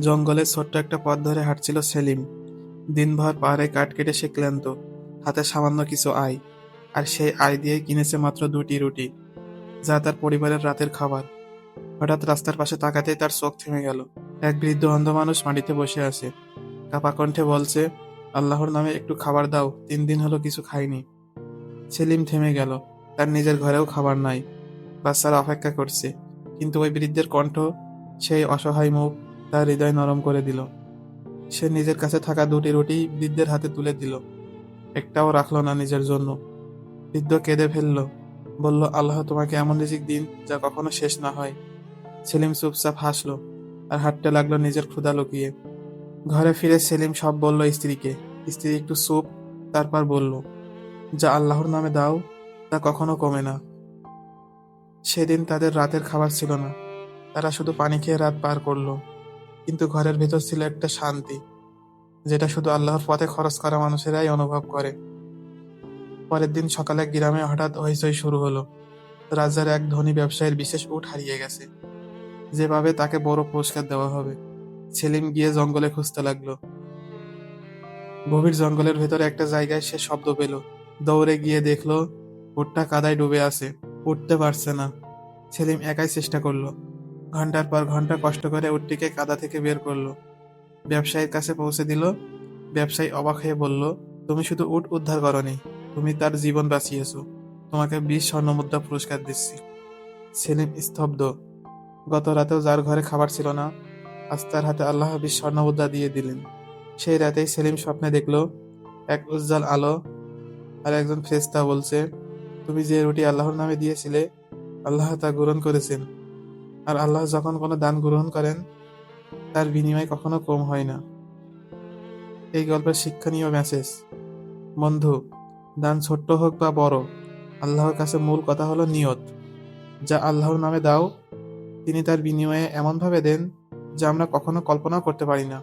জঙ্গলের ছোট্ট একটা পথ ধরে হাঁটছিল সেলিম। দিনভর পাহাড়ে কাঠ কেটে সে ক্লান্ত, হাতে সামান্য কিছু আয়, আর সেই আয় দিয়ে কিনেছে মাত্র দুটি রুটি, যা তার পরিবারের রাতের খাবার। হঠাৎ রাস্তার পাশে তাকাতেই তার চোখ থেমে গেল। এক বৃদ্ধ অন্ধ মানুষ মাটিতে বসে আছে। কাপা কণ্ঠে বলছে, আল্লাহর নামে একটু খাবার দাও, তিন দিন হলো কিছু খাইনি। সেলিম থেমে গেল। তার নিজের ঘরেও খাবার নাই। বাচ্চারা অপেক্ষা করছে, কিন্তু ওই বৃদ্ধের কণ্ঠ সেই অসহায় মুখ তার হৃদয় নরম করে দিল। সে নিজের কাছে থাকা দুটি রুটি বৃদ্ধের হাতে তুলে দিল। একটাও রাখল না নিজের জন্য। বৃদ্ধ কেঁদে ফেলল। বলল, আল্লাহ তোমাকে এমন রিজিক দিন যা কখনো শেষ না হয়। সেলিম চুপচাপ হাসলো আর হাঁটতে লাগল নিজের ক্ষুধা লুকিয়ে। ঘরে ফিরে সেলিম সব বলল স্ত্রীকে। স্ত্রী একটু চুপ, তারপর বলল, যা আল্লাহর নামে দাও, তা কখনো কমে না। সেদিন তাদের রাতের খাবার ছিল না। তারা শুধু পানি খেয়ে রাত পার করল। কিন্তু ঘরের ভেতর ছিল একটা শান্তি, যেটা শুধু আল্লাহর পথে খরচ করা মানুষেরাই অনুভব করে। পরের দিন সকালে গ্রামে হঠাৎ হইচই শুরু হলো। রাজার এক ধনী ব্যবসায়ীর বিশেষ উট হারিয়ে গেছে। যেভাবে তাকে বড় পুরস্কার দেওয়া হবে, সেলিম গিয়ে জঙ্গলে খুঁজতে লাগল। গভীর জঙ্গলের ভেতরে একটা জায়গায় সে শব্দ পেল। দৌড়ে গিয়ে দেখল, উটটা কাদায় ডুবে আছে, উঠতে পারছে না। সেলিম একাই চেষ্টা করল। ঘণ্টার পর ঘণ্টা কষ্ট করে উটটিকে কাদা থেকে বের করল। ব্যবসায়ীর কাছে পৌঁছে দিল। ব্যবসায়ী অবাক হয়ে বলল, তুমি শুধু উট উদ্ধার করনি, তুমি তার জীবন বাঁচিয়েছো। তোমাকে বিশ স্বর্ণমুদ্রা পুরস্কার দিচ্ছি। সেলিম স্তব্ধ। গত রাতেও যার ঘরে খাবার ছিল না, আজ তার হাতে আল্লাহ বিশ স্বর্ণমুদ্রা দিয়ে দিলেন। সেই রাতেই সেলিম স্বপ্নে দেখল, এক উজ্জ্বল আলো আর একজন ফেরেশতা বলছে, তুমি যে রুটি আল্লাহর নামে দিয়েছিলে, আল্লাহ তা গ্রহণ করেছেন। আর আল্লাহ যখন কোনো দান গ্রহণ করেন, তার বিনিময় কখনো কম হয় না। এই গল্পের শিক্ষণীয় মেসেজ বন্ধু, দান ছোট্ট হোক বা বড়, আল্লাহর কাছে মূল কথা হলো নিয়ত। যা আল্লাহর নামে দাও, তিনি তার বিনিময়ে এমনভাবে দেন যা আমরা কখনো কল্পনাও করতে পারি না।